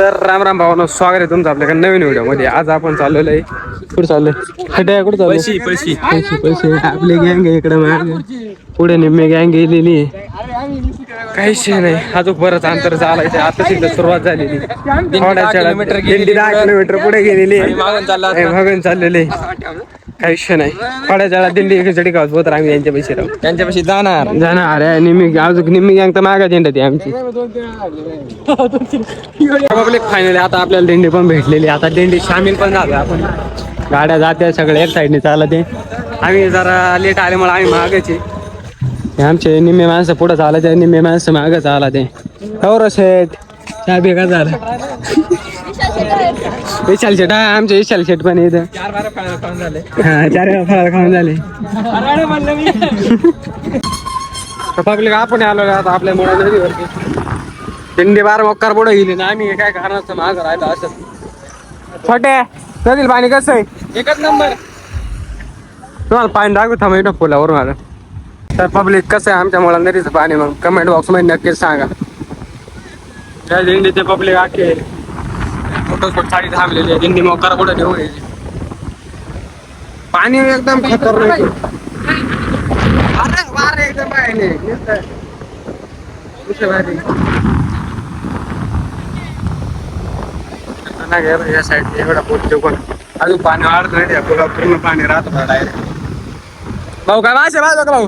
तर राम राम भावानो स्वागत आहे तुमचं आपल्याकडे नवीन व्हिडिओमध्ये आज आपण चाललेलो आहे. कुठं चाललोय? हट्या कुठं चाललोय? पैसे पैसे. पैसे पैसे. आपली गँग आहे इकडे मागे. पुढे निम्मे गँग गेलेली आहे. काही शे नाही. अजून बरंच अंतर चालायचं आता तिथं सुरुवात झालेली दिंडी दहा. किलोमीटर पुढे. गेलेली आहे. मागून चाललेले काही शे नाही. थोड्या वेळा दिंडी खिचडी खात होत आम्ही यांच्या पैसे राहू. त्यांच्यापाशी जाणार. जाणार आहे निम्मी अजून निम्मी गँग तर मागा दिंड ती आमची. पब्लिक फायनली आता आपल्याला दिंडी पण भेटलेली. आता दिंडी सामील पण झालो आपण. गाड्या जात्या सगळे एक साईडने चालत आम्ही जरा लेट आल्यामुळे आम्ही मागायचे आमचे निम्मे माणसं पुढे चालत आहे निम्मे माणसं मागं चालत आहे. हो शेठ चहा बेकार झाला? विशाल शेठ हा आमचे विशाल शेठ पण इथं. चार बारा फळा खाऊन झाले. हा चार वेळा फराळ खाऊन झाले. पब्लिक आपण आलो आता आपल्या मुळा नदीवरती. दिंडी बार मक्कार पुढे गेली ना आम्ही काय कारणाचं माग राहिलो असं. छोटे नदील पाणी कसं आहे? एकच नंबर. तुम्हाला पाणी दाखवू थांबा इथं पुलावरून आलं तर पब्लिक कसं आहे आमच्या मुळा नदीचं पाणी मग? कमेंट बॉक्समध्ये नक्कीच सांगा. त्या दिंडीचे पब्लिक आखे साडी थांबलेली आहे. दिंडी मोकार पाणी एकदम खतरनाक अरे वारे एकदम या साईड एवढा पोट पण अजून पाणी वाढत नाही पूर्ण पाणी राहत डायरेक्ट भाऊ काय मासे भाऊ का भाऊ?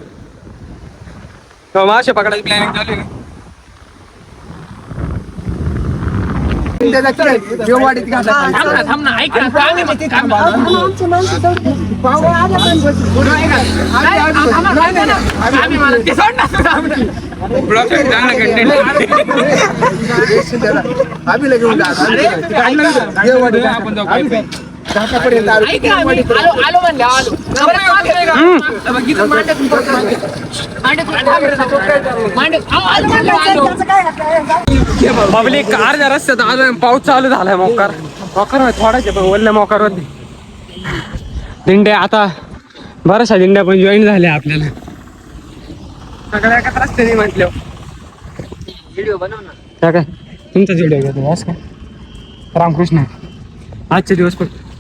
मासे पकडायची प्लॅनिंग त्याचा खेळ जीव वाढीत घाला. थांब ना ऐका काय नाही थांबा आमचे माणसं दौडतात. भाऊ आले पण बसून. ते सोड ना आम्ही. लगे घेऊन जा. आम्ही लगे घेऊन जा. जीव वाढीत घाला. आपण जाऊ काय? चालू आहे का? पब्लिक अर्ध्या रस्त्यात अजून पाऊस चालू झालाय मोकार. मोकार होय थोडाचे पण वल्ल्या मोकार होते. दिंड्या आता बऱ्याचशा दिंड्या पण जॉईन झाल्या आपल्याला. सगळ्या एकाच रस्त्याने म्हटलं. व्हिडिओ बनव ना. त्या काय? तुमचाच व्हिडिओ घेतो बस काय? रामकृष्ण. आजचे दिवस फक्त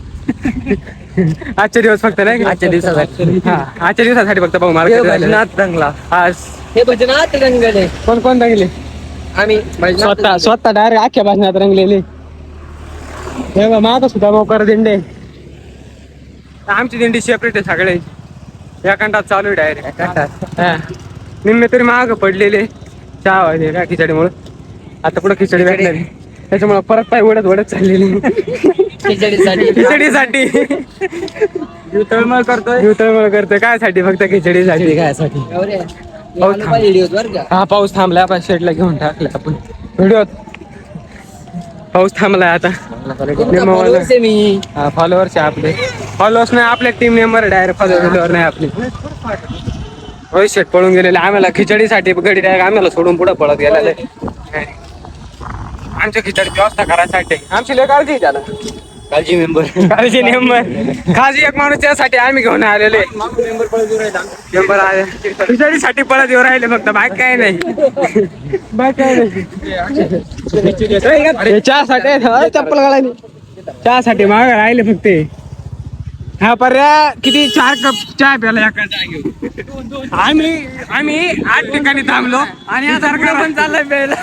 आजचे दिवस फक्त नाही का? आजच्या दिवसासाठी. हा. आजच्या दिवसासाठी फक्त भाऊ मार्केट भजनात रंगला. आज. हे भजनात रंगले. कोण कोण रंगले? आम्ही स्वतः स्वतः डायरेक्ट अख्ख्या भाषणात रंगलेले. तेव्हा माझा सुद्धा मोकर दिंडे. आमची दिंडी सेपरेट आहे सगळे. या कंटात चालू आहे डायरेक्ट निम्मे तरी माग पडलेले. चहा वाजे का खिचडीमुळे? आता पुढे खिचडी भेटणार आहे. त्याच्यामुळे परत पाय ओढत ओढत चाललेली. खिचडीसाठी. खिचडीसाठी. तळमळ करतोय. युतळमळ करतोय. काय साठी फक्त खिचडीसाठी. काय साठी हा पाऊस थांबलाय आपण शेडला घेऊन टाकले आपण. व्हिडिओ पाऊस थांबलाय आता. हा फॉलोअर्स आहे आपले. फॉलोअर्स नाही आपल्या टीम मेंबर डायरेक्ट फॉलोअर नाही आपली. रोहित शेट पळून गेलेले. आम्हाला खिचडीसाठी गडी डायरेक्ट आम्हाला सोडून पुढे पळत गेलेले. आमच्या खिचडी व्यवस्था करायसाठी. आमची लय काळजी त्याला. कालची मेंबर काळजी नेंबर खाजी एक माणूस त्यासाठी आम्ही घेऊन आलेले मेंबर आले खिचडीसाठी पळत येऊ राहिले फक्त बाकी काय नाही. बाकी काय नाही. अरे चहासाठी चप्पल घालायली. चहासाठी माग राहिले फक्त. हा पर्या किती चार कप चहा प्याला एका? आम्ही आम्ही आठ ठिकाणी थांबलो. आणि हा सरकार पण चाललाय प्यायला.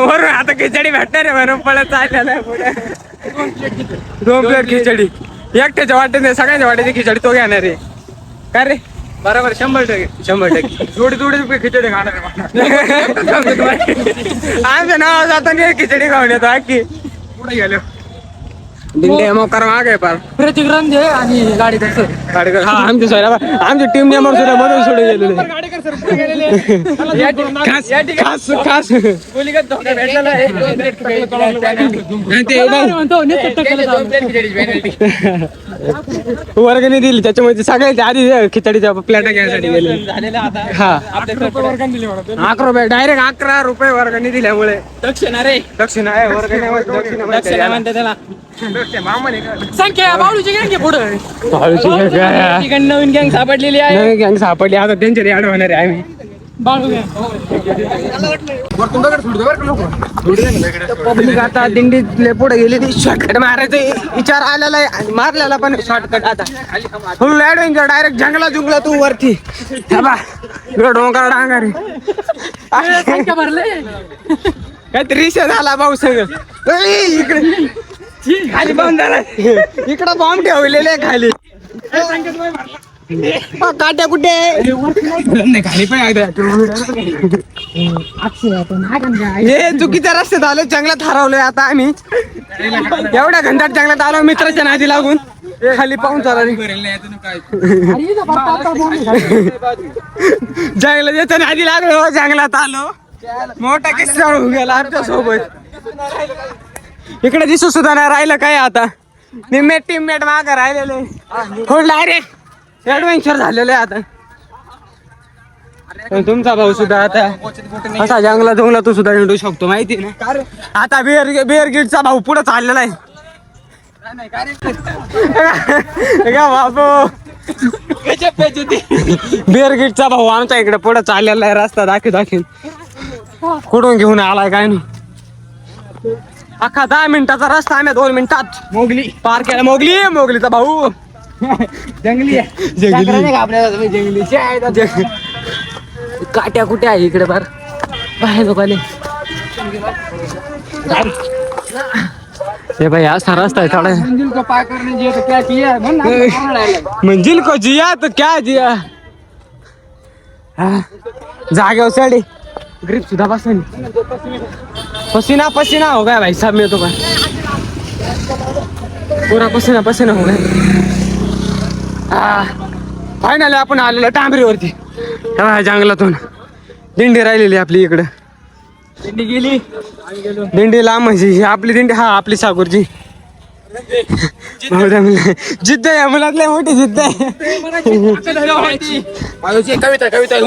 वरून आता खिचडी भेटणार आहे म्हणून पळत चाललेला आहे पुढे. दोन प्लेट खिचडी. एकट्याच्या वाटेने सगळ्यांच्या वाटेची खिचडी तो घेणार आहे. काय रे? बरोबर शंभर टक्के. शंभर टक्के. जोडी जोडी खिचडी खाणार. आमच्या नाव जाताना खिचडी खाऊन येतो की. पुढे गेलो. दिंडे माग आहे पार. प्रतीक रंधे आणि गाडी कसं गाडीकर. हा आमची सोयरा आमची टीम नेमर सुद्धा मधून सोडून गेलेले. खास खास. वर्गणी दिली त्याच्यामुळे सगळ्याच्या आधी खिचडीच्या प्लेटा घ्यायसाठी गेले झालेलं आता हा. अकरा रुपये डायरेक्ट अकरा रुपये वर्गणी दिल्यामुळे. दक्षिणा रे. दक्षिण आहे वर्गणी दक्षिणा म्हणते त्याला? संख्या बाळूची पुढे. ठिकाणी नवीन गँग सापडलेली आहे. नवीन गँग सापडली. आता त्यांच्या ऍड होणार आहे आम्ही. पब्लिक आता दिंडीतले पुढे गेली शॉर्टकट मारायचं. विचार आलेला आहे. आणि मारलेला पण शॉर्टकट आता. फुल ऍडव्हेंचर डायरेक्ट जंगला जुंगला तू वरती. डोंगर डांगर काहीतरी झाला भाऊ सगळं. इकडे. खाली बॉम्ब झाला. इकडं बॉम्ब ठेवलेले खाली. काट्या कुठे आहे? खाली पण हे चुकीच्या रस्त्यात आलो जंगलात हरवलोय आता आम्ही. एवढ्या घंटात जंगलात आलो मित्राच्या नादी लागून. खाली पाहून चालू जंगलात याच्या नादी लागलो जंगलात आलो. मोठा किस्सा होऊन गेला आमच्यासोबत इकडे दिसू सुद्धा नाही राहिलं काय आता. निम्मे टीममेट माग राहिलेले हो डायरेक्ट ऍडव्हेंचर झालेलं आहे आता. पण तुमचा भाऊ सुद्धा आता असा जंगला जंगला तू सुद्धा निंडू शकतो माहिती ना? आता बिअर बिअर गिटचा भाऊ पुढे चाललेला आहे. का बाबू. बिअर गिटचा भाऊ आमच्या इकडे पुढे चाललेला आहे रस्ता दाखी दाखी कुठून घेऊन आलाय काय नाही. अख्खा दहा मिनिटाचा रस्ता आम्ही दोन मिनिटात. मोगली. पार केला. मोगली मोगलीचा भाऊ. जंगली आहे. जंगली. जंगली काट्या कुठे आहे इकडे बार बाहेर लोकाले हे भाई असा रस्ता आहे थोडा. मंजिल को पार करने जिए तो क्या किया मन मंजिल को जिया तो क्या जिया हा, जागेवर चढे. ग्रिप सुद्धा बसन पसीना पसीना हो गया भाई साहब मैं तो पूरा पसीना पसीना हो गया। फायनली आपण आलेलो डांबरीवरती. जंगलातून. दिंडी राहिलेली आपली इकडं. दिंडी गेली. दिंडी लांब म्हणजे ही आपली दिंडी हा आपली सागूरची जिद्द. आहे मुलातल्या मोठी जिद्द आहे. कविता कविता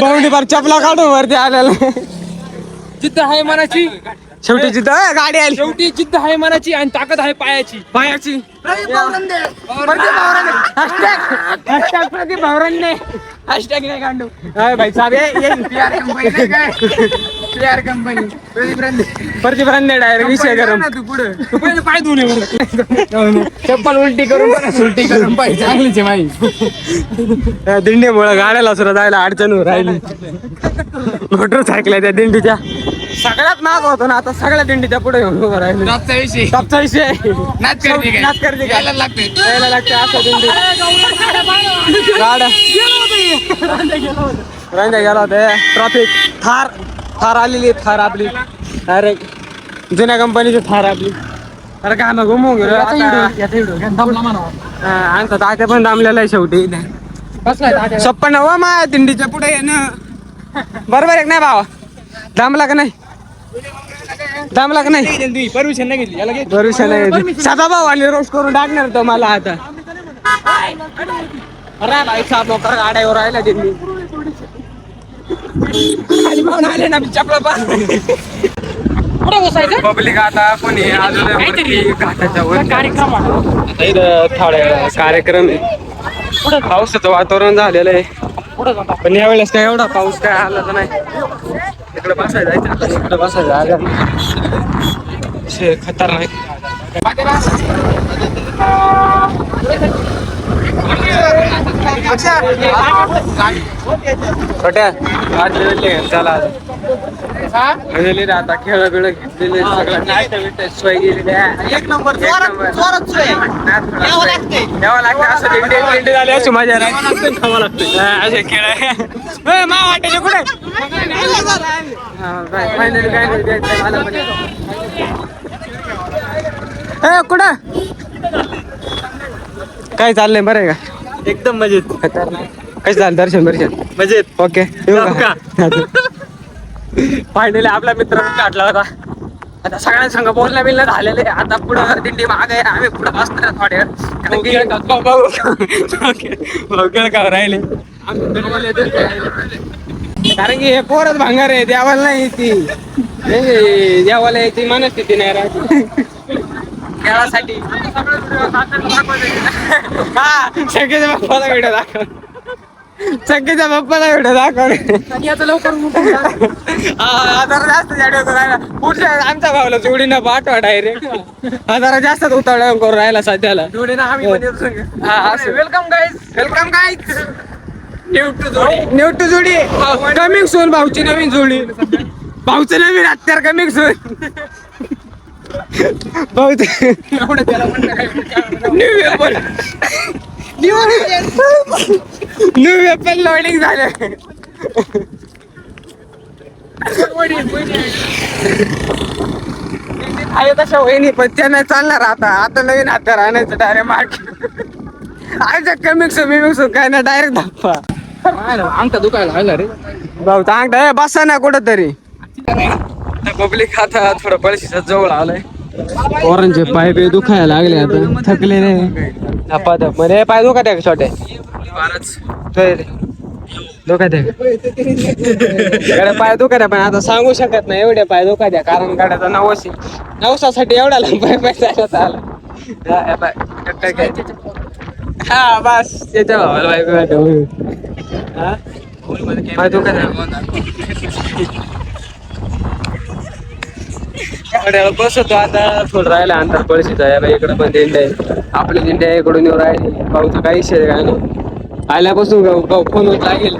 बाउंडी पार चपला काढून वरती आलेला. जिद्द आहे मनाची. शेवटी जिद्द गाडी आली. शेवटी जिद्द आहे मनाची आणि ताकद आहे पायाची. पायाची. हॅशटॅग प्रदीप भावरांने हॅशटॅग नाही काढू अय भाई साहेब ये ये. Player company Pradeep Rande direct विषय गरम तू पुढे. तू पहिले पाय बरं. चप्पल उलटी करून परत उलटी करून पाय. चांगलीच आहे माई दिंडीमुळे गाड्याला सुद्धा जायला अडचण होऊन राहिली. मोटरसायकल त्या दिंडीच्या. सगळ्यात माग होतो ना आता सगळ्या दिंडीच्या पुढे घेऊन उभं राहिले. टॉपचा विषय. नाच करते काय? नाच करते काय? यायला लागते यायला लागते असं दिंडी. गाड्या. रांजा गेला होता. ट्रॉफिक. थार. थार आलेली आहे, थार आपली. अरे जुन्या कंपनीची थार आपली. अरे काय मग घुमवून गेलो. हा, आमचा तात्या पण दामलेला आहे शेवटी. छप्पन व मा दिंडीच्या पुढे आहे ना बरोबर आहे का नाही भावा? दामला का नाही? दामला का नाही? परमिशन नाही घेतली. भरोसा नाही सदा भाऊ आणि रोज करून टाकणार तो मला आता. अरे भाई साहेब गाड्यावर राहिला दिंडी. खाली पाहून आले ना चपला पब्लिक आता कोणी अजून घाटाच्या वर कार्यक्रम आहे. पावसाचं वातावरण झालेलं आहे. पण यावेळेस काय एवढा पाऊस काय आला तर नाही. तिकडे बसायला जायचं तिकडे बसायचं आलं. खतरनाक. छोट्या आज लेले चला गेलेली रे आता खेळ बिळ घेतलेले सगळं. नाश्ता सोय गेलेली आहे. एक नंबर यावं लागतं असं दिंडी दिंडी झाली अशी मजा खावं लागतं असे खेळ आहे. ए, मा वाटायचे कुठे? हा, काय, नाही मला कुठं? काय चाललंय? बरं आहे का? एकदम मजेत. कसं झालं दर्शन दर्शन मजेत. ओके. का? फायनली आपला मित्र काढला होता. आता सगळ्या संघ बोलणं बिलणं झालेले आता पुढं दिंडी माग आहे. आम्ही पुढं बसणार थोड्या कारण की केळगाव राहिले. कारण की हे पोरच भांगार आहे. देवाला नाही ती. नाही, देवाला याची मनस्थिती नाही राहत खेळासाठी. हा सगळे व्हिडिओ दाखव. चक्कीच्या बाप्पाला व्हिडिओ दाखवले आणि आता लवकर. हा, जरा जास्त जाडे करून राहिला. पुढच्या आमच्या भावला जोडीनं पाठवा डायरेक्ट हा जरा जास्त उतावळा करून राहिला सध्याला. जोडीनं. आम्ही पण येतो संग. हा, असं. वेलकम गाईज वेलकम काय न्यू टू जोडी. जोडी. कमिंग सोन भाऊची नवीन जोडी. भाऊचं नवीन हत्यार कमिंग सोन एवढं त्याला म्हणलं काय न्यू न्यू वेपन लोडिंग झालं आहे तशा वहिनी पण त्या नाही चालणार आता. आता नवीन हत्यार आणायचं डायरेक्ट मार्केट सोन बिमिंग सोन काय ना डायरेक्ट धाप्पा. अंगठा दुखायला रे. भाऊ चांगलं बसा ना कुठं तरी पब्लिक आता थोडं पळशीच्या जवळ आलंय. पोरांचे पाय बे दुखायला लागले आता. थकले नाही. धपा धपमध्ये पाय दुखत आहे. का छोटे गड्या पाय दुखत आहे पण आता सांगू शकत नाही एवढे पाय दुखत आहे कारण गाड्याचा नवस. नवसासाठी एवढा लांब पाय पाय. चालत आला हा, बस. त्याच्या भावाला बायको? पाय दुखत आहे गाड्याला बसतो आता. थोडं राहिला अंतर पळशीचा आहे बाई इकडं पण दिंड आहे आपली दिंड आहे इकडून येऊ राहिली. भाऊचा काही विषय काय नाही आल्यापासून भाऊ भाऊ फोनवर लागेल.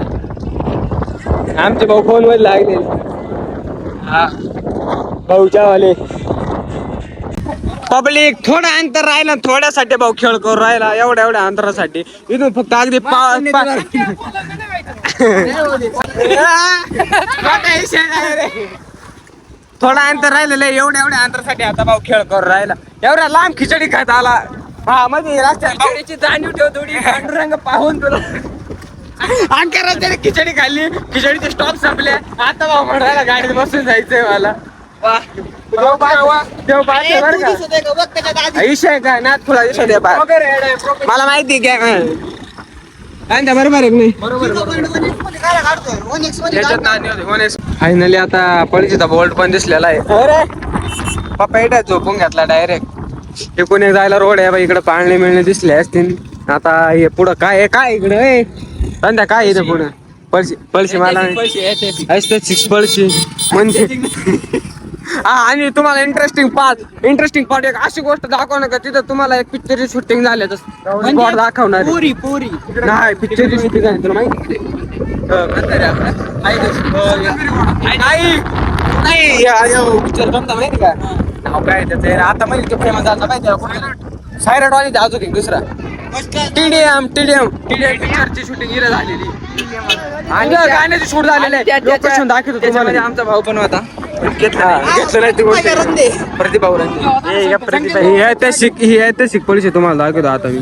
आमचे भाऊ फोनवर लागले. हा. भाऊच्या वाले पब्लिक थोडं अंतर राहिलं. थोड्यासाठी भाऊ खेळ करून राहिला. एवढ्या एवढ्या अंतरासाठी. इथून फक्त अगदी पा पा- मोठा विषय नाही रे. थोडा अंतर राहिलेलं आहे एवढ्या एवढ्या अंतरासाठी आता भाऊ खेळ करून राहिला. एवढ्या लांब खिचडी खात आला. हा मध्ये रस्त्यात त्याची जाणीव ठेव थोडी पांडुरंग पाहून तुला. आणखी रस्त्याने खिचडी खाल्ली खिचडीचे स्टॉप संपले. आता भाऊ म्हणाला गाडीत बसून जायचंय मला. का? विषय काय? ना तुला विषय दे मला माहिती आहे काय काय बरोबर आहे की नाही? फायनली आता पळशीचा बोल्ट पण दिसलेला आहे. अरे! पप्पा इथे झोपून घेतला डायरेक्ट एकूण एक जायला रोड आहे इकडे पाळणे मिळणे दिसले असतील. आता हे पुढं काय आहे? काय इकडे? संध्या काय इथे पुढं? पळशी पळशी मला पळशी म्हणजे हा आणि तुम्हाला इंटरेस्टिंग पार्ट इंटरेस्टिंग पार्ट एक अशी गोष्ट दाखवणार का तिथं तुम्हाला एक पिक्चरची शूटिंग झाली स्पॉट दाखवणार. पुरी पुरी. नाही पिक्चरची शूटिंग आहे तुला माहिती नाही नाही पिक्चर कोणता माहिती का नाव काय त्याचं आता माहिती फेमस झाला माहिती आहे सायराट वाली अजून एक दुसरा टीडीएम टीडीएम टीडीएम पिक्चरची शूटिंग इथं झालेली आणि गाण्याची शूट झालेली आहे दाखवतो तुम्हाला आमचा भाऊ पण होता. प्रतिभा. हे. ही ऐतिहासिक ही ऐतिहासिक पोलीस आहे तुम्हाला दाखवतो आता मी.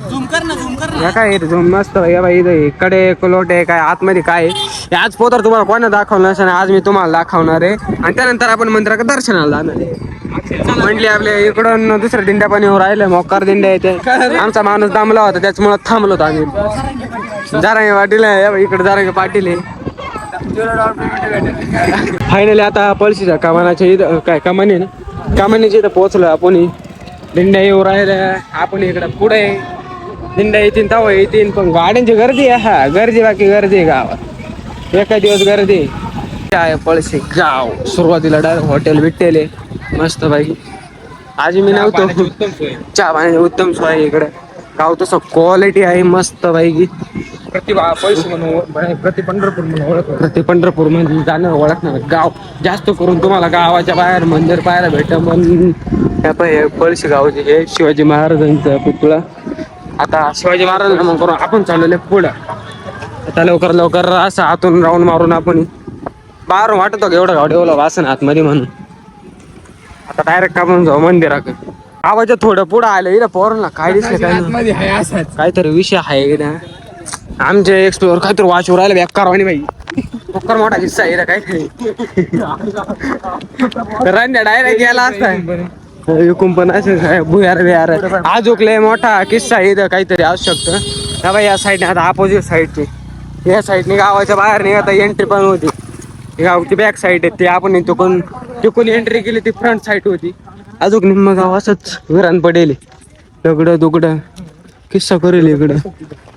या काय मस्त या बाई इथं हे कडे लोटे काय आतमध्ये काय आहे. हे आज पोतर तुम्हाला कोणा दाखवणार नसेल आज मी तुम्हाला दाखवणार आहे. आणि त्यानंतर आपण मंदिराकडे दर्शनाला जाणार आहे. म्हणले आपल्या इकडून दुसऱ्या दिंड्या पण राहिले मोकार दिंड्या येते आमचा माणूस दमला होता त्याच्यामुळे थांबलो होतो आम्ही. जारांगे पाटील आहे या बाई इकडे जारांगे पाटील आहे. फायनली आता पळशीच्या कमानाच्या इथं काय कमानी ना? कमानीच्या इथं पोहोचलो आपण. दिंड्या येऊ राहिल्या. आपण इकडं पुढे दिंड्या येतील तेव्हा येतील पण गाड्यांची गर्दी आहे. हा गर्दी बाकी गर्दी आहे गावात. एका दिवस गर्दी. काय पळशी? गाव सुरुवातीला डायरेक्ट हॉटेल आहे. मस्त बाई आज मी नव्हतो. चहा पाण्याची उत्तम सोय इकडे. गाव तसं क्वालिटी आहे मस्त बाई. प्रतिभा पैसे म्हणून प्रति पंढरपूर म्हणून ओळख प्रति पंढरपूरमध्ये जाणं ओळखणार. गाव जास्त करून तुम्हाला गावाच्या बाहेर मंदिर पाहायला भेट पण हे पळशी गावचे हे शिवाजी महाराजांचा पुतळा. आता शिवाजी महाराजांना मग करून आपण चाललेले पुढं. आता लवकर लवकर असं आतून राऊंड मारून आपण बाहेरून वाटतो एवढं गाव डेवलं वासन आतमध्ये म्हणून. आता डायरेक्ट आपण जाऊ मंदिराकडे. गावाच्या थोडं पुढं आलं इथं पोरांना काय दिसलं काय असाच. काहीतरी विषय आहे ना आमचे एक्सप्लोर काहीतरी वाचू राहिले बेकार वाणी बाई. बेकार मोठा किस्सा आहे रे काहीतरी रंजा डायरेक्ट गेला असता. एकूण पण असं भुयार बिहार. आजूक लय मोठा किस्सा आहे इथं काहीतरी असू शकतं. हा बाई या साईडने आता अपोजिट साईडची या साईडने गावाच्या बाहेर निघता एंट्री पण होती. ही गावची बॅक साईड आहे ती आपण तिकून तिकून एंट्री केली ती फ्रंट साईड होती. अजून निम्म गाव असंच विरान पडेल. दगड दुगड किस्सा करेल इकडं.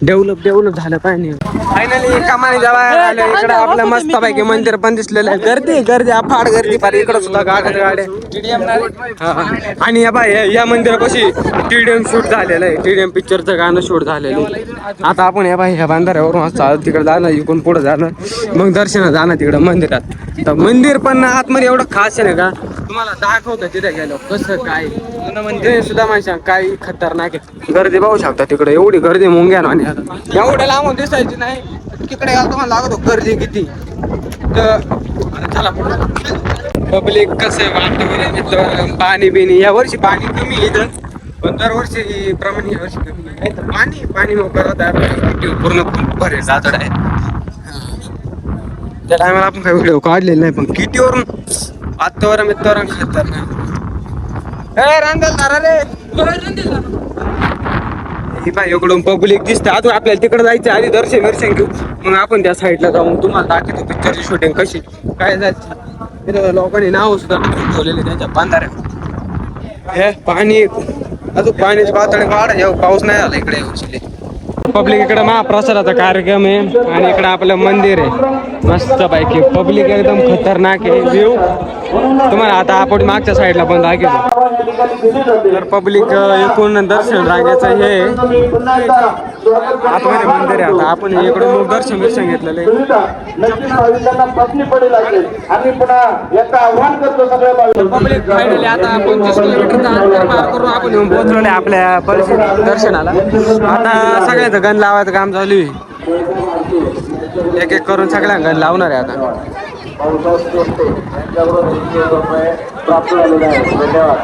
डेव्हलप डेव्हलप झालं पाहिजे फायनली कमानी जवळ आले इकडे आपलं मस्त पैकी मंदिर पण दिसलेलं आहे. गर्दी गर्दी अफाट गर्दी पार इकडे सुद्धा गाड्या गाड्या हा. आणि या बाय या- मंदिरापाशी टीडीएम शूट झालेलं आहे. टीडीएम पिक्चरचं गाणं शूट झालेलं आहे. आता आपण या बाई ह्या बांधाऱ्यावरून असं तिकडे जाणं इकडून पुढे जाणं मग दर्शनात जाणं तिकडे मंदिरात. तर मंदिर पण आतमध्ये एवढं खास आहे ना का? तुम्हाला दाखवतं तिथे गेलो. कसं काय? मंदिर सुद्धा माणसा काय खतरनाक आहे. गर्दी पाहू शकता तिकडे एवढी गर्दी मुंग्या आणि एवढ्या लांबून दिसायची नाही. तिकडे गेला तुम्हाला लागतो गर्दी किती. तर चला पब्लिक कसं इथलं पाणी बिणी या वर्षी पाणी कमी इथं. पण दरवर्षी प्रमाणे या वर्षी कमी. नाही तर पाणी पाणी मोकळं पूर्ण भरेल जातड. आहे त्या टायमाला आपण काही व्हिडिओ काढलेला नाही पण कितीवरून वातावरण बितावरण खतरनाक ए रांदल दारा रे। ही पाय इकडून पब्लिक दिसते अजून आपल्याला तिकडे जायचं आधी दर्शन दर्शन घेऊ. मग आपण त्या साईडला जाऊ मग तुम्हाला दाखवतो पिक्चरची शूटिंग कशी काय जायचं तिथं लोकांनी नाव सुद्धा ठेवलेले त्यांच्या बांधाऱ्या हे पाणी अजून पाण्याची पातळी वाढ जेव्हा पाऊस नाही आला इकडे यावर्षी पब्लिक इकडं महाप्रसादाचा कार्यक्रम आहे आणि इकडं आपलं मंदिर आहे. मस्त पैकी पब्लिक एकदम खतरनाक आहे. व्ह्यू तुम्हाला आता आपण मागच्या साईडला पण दाखवतो. तर पब्लिक एकूण दर्शन रांगेचं हे. आतमध्ये मंदिर आहे आता. आपण इकडून दर्शन दर्शन घेतलेलं आहे. सगळ्या पब्लिक फायनली आता पंचवीस किलोमीटरचा अंतर पार करून आपण येऊन पोहोचलेलो आहे आपल्या परिसर दर्शनाला. आता सगळ्यांचं गण लावायचं काम चालू आहे. एक एक करून सगळ्यांना गण लावणार आहे आता. पावसाळ्यात असते त्यांच्याकडून एकशे एक रुपये प्राप्त झालेले आहेत धन्यवाद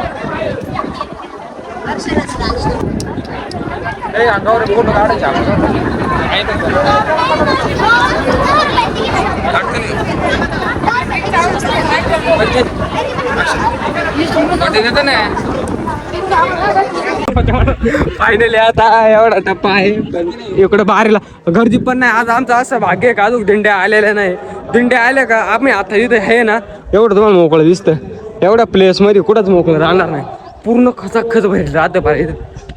अंगावर फ़ोटो काढायचे आपण. फायनली आता एवढा टप्पा आहे. पण इकडं बाहेरला गर्दी पण नाही. आज आमचं असं भाग्य आहे का? अजून दिंड्या आलेल्या नाही. दिंड्या आल्या का? आम्ही आता इथे आहे ना एवढं तुम्हाला मोकळं दिसतं एवढ्या प्लेसमध्ये कुठंच मोकळं राहणार नाही. पूर्ण खचाखच राहतं पाहिजे इथं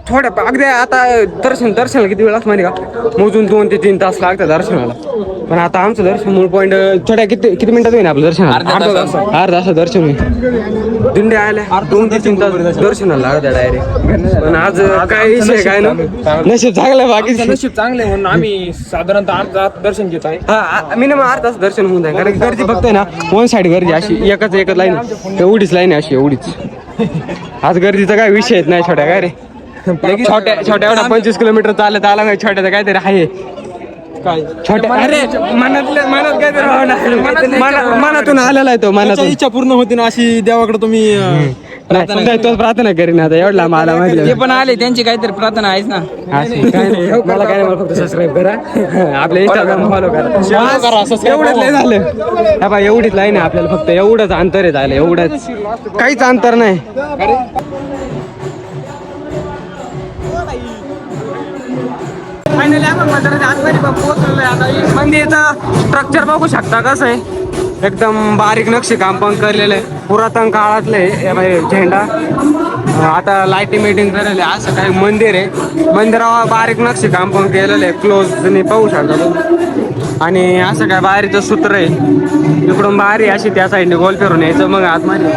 थोड्या अगदी आता दर्शन दर्शनाला किती वेळ लागतो माहिती का? मोजून दोन ते तीन तास लागतात दर्शनाला. पण आता आमचं दर्शन मूळ पॉईंट छोट्या किती किती मिनिटात होईल आपलं दर्शन? अर्धा तास अर्धा तास दर्शन होईल. दिंड्या आल्या दोन ते तीन तास दर्शनाला लागतात डायरेक्ट पण आज काय विषय काय ना नशीब चांगलं बाकी. नशीब चांगले म्हणून आम्ही साधारणतः आठ तास दर्शन घेत आहे. हा मिनिमम अर्धा तास दर्शन होऊन जाईल. कारण की गर्दी बघतोय ना वन साइड गर्दी अशी एकच एकच लाईन एवढीच लाईन आहे अशी एवढीच. आज गर्दीचा काय विषय येत नाही छोट्या काय रे? छोट्या छोट्या एवढा पंचवीस किलोमीटर चालत आला नाही छोट्याचा काहीतरी आहे? काय? छोट्या अरे मनात काहीतरी. मना- मनातून आलेला आहे तो मनातून. इच्छा पूर्ण होती ना अशी देवाकडे तुम्ही नाही, तोच प्रार्थना करीन आता एवढला मला माहिती ते पण आले त्यांची काहीतरी प्रार्थना आहेच ना. असं काय नाही मला काय नाही मला फक्त सबस्क्राईब करा. आपल्या इंस्टाग्राम फॉलो करा. एवढंच लय झालं. हा बा एवढीच लाईन आहे आपल्याला फक्त एवढंच अंतर आहे झालं एवढंच. काहीच अंतर नाही. फायनली आपण मंदिराच्या आतमध्ये पण पोहोचलेलो आहे. आता मंदिरचं स्ट्रक्चर बघू शकता कसं आहे. एकदम बारीक नक्षी काम पण करलेलं आहे. पुरातन काळातलं आहे झेंडा. आता लाईटिंग मिटिंग करायला आहे. असं काही मंदिर आहे. मंदिरावर बारीक नक्षी काम पण केलेलं आहे. क्लोज तुम्ही पाहू शकता तुम्ही. आणि असं काय बाहेरचं सूत्र आहे. इकडून बाहेर अशी त्या साईडने गोल फिरून यायचं मग आतमध्ये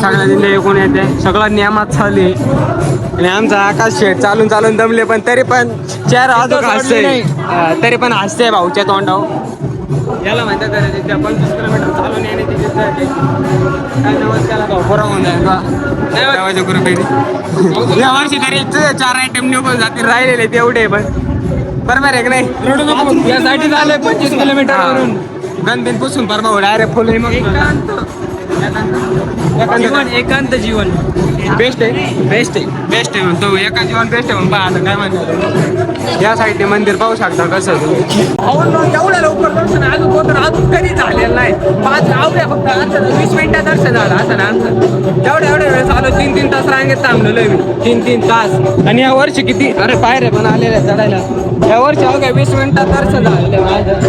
सगळ्या दिंडे एकूण येते. सगळं नियमात चालू आहे. आणि आमचा आकाश शेठ चालून चालून दमले पण तरी पण चार अजून हसते तरी पण हसते भाऊच्या तोंडावर. याला म्हणतात अरे ते त्या पंचवीस किलोमीटर चालून जिद्द आहे. काय नवस होऊन या वर्षी तरी चार आयटम निघून जातील. राहिलेले तेवढे पण. बरोबर आहे की नाही? यासाठी झाले पंचवीस किलोमीटर वरून गणबिन पुसून बरोबर डायरेक्ट फुल मग. जीवन एकांत जीवन. बेस्ट आहे. बेस्ट आहे. बेस्ट आहे म्हणतो. एका जीवन बेस्ट आहे म्हणून पहा आता काय म्हणतो या साईडने मंदिर पाहू शकता कसं. एवढ्या लवकर दर्शन अजून कोण अजून कधी झालेलं नाही. पाच आवड्या फक्त आता वीस मिनिटात दर्शन झालं असं ना आमचं. एवढ्या एवढ्या वेळेस आलो तीन तीन तास रांगेत थांबलेलो मी. तीन तीन तास. आणि या वर्षी किती अरे पायरे पण आलेल्या आहेत चढायला. या वर्षी अहो काय वीस मिनिटात दर्शन झालेलं माझं.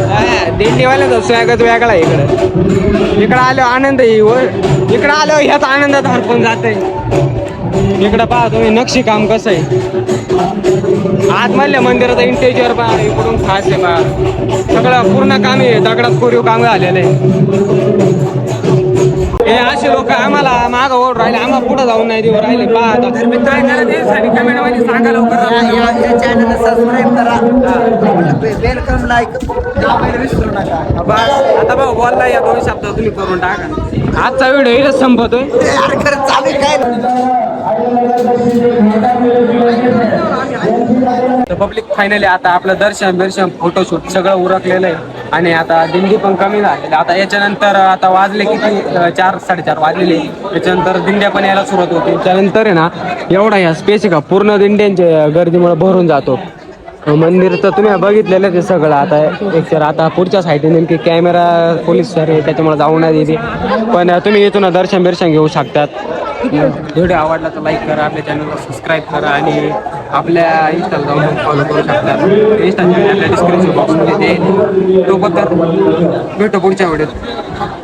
हा, स्वागत वेगळा इकडं इकडे. इकडे आलो आनंद इकडं इकडे आलो ह्याच आनंदात हरपून जाते इकडं पहा तुम्ही नक्षी काम कसं आहे? आतमधल्या मंदिराचं इंटेरियर पहा इकडून खास आहे पहा. सगळं पूर्ण काम आहे दगडात कोरीव काम झालेलं आहे. हे असे लोक आम्हाला मागं ओढ राहिले. आम्हाला पुढे जाऊन नाही देऊ राहिले. पहा आता. तर मित्रांनो त्याला त्यासाठी कमेंटमध्ये सांगा लवकर. चॅनल सबस्क्राईब करा. वेलकम लाईक दाबायला विसरू नका. बस. आता भाऊ बोलला या दोन शब्द तुम्ही करून टाका. आजचा व्हिडिओ इथं संपतोय. खरं चालू काय? तर पब्लिक फायनली आता आपलं दर्शन दर्शन फोटोशूट सगळं उरकलेलं आहे. आणि आता दिंडी पण कमी झालेली. आता याच्यानंतर आता वाजले किती? चार साडेचार वाजलेले. त्याच्यानंतर दिंड्या पण यायला सुरुवात होते. त्यानंतर आहे ना एवढा ह्या स्पेस आहे का? पूर्ण दिंड्यांच्या गर्दीमुळे भरून जातो. मंदिर तर तुम्ही बघितलेलं ते सगळं. आता एक तर आता पुढच्या साईडने नेमकी कॅमेरा पोलीस सर आहे त्याच्यामुळे जाऊ नाही दिली. पण तुम्ही इथून दर्शन बिर्शन घेऊ शकतात. हो. व्हिडिओ आवडला तर लाईक करा आपल्या चॅनलला सबस्क्राईब करा आणि आपल्या इंस्टाला जाऊन फॉलो करू शकता. इंस्टाचे आपल्या डिस्क्रिप्शन बॉक्समध्ये देईल तो भेटू पुढच्या व्हिडिओत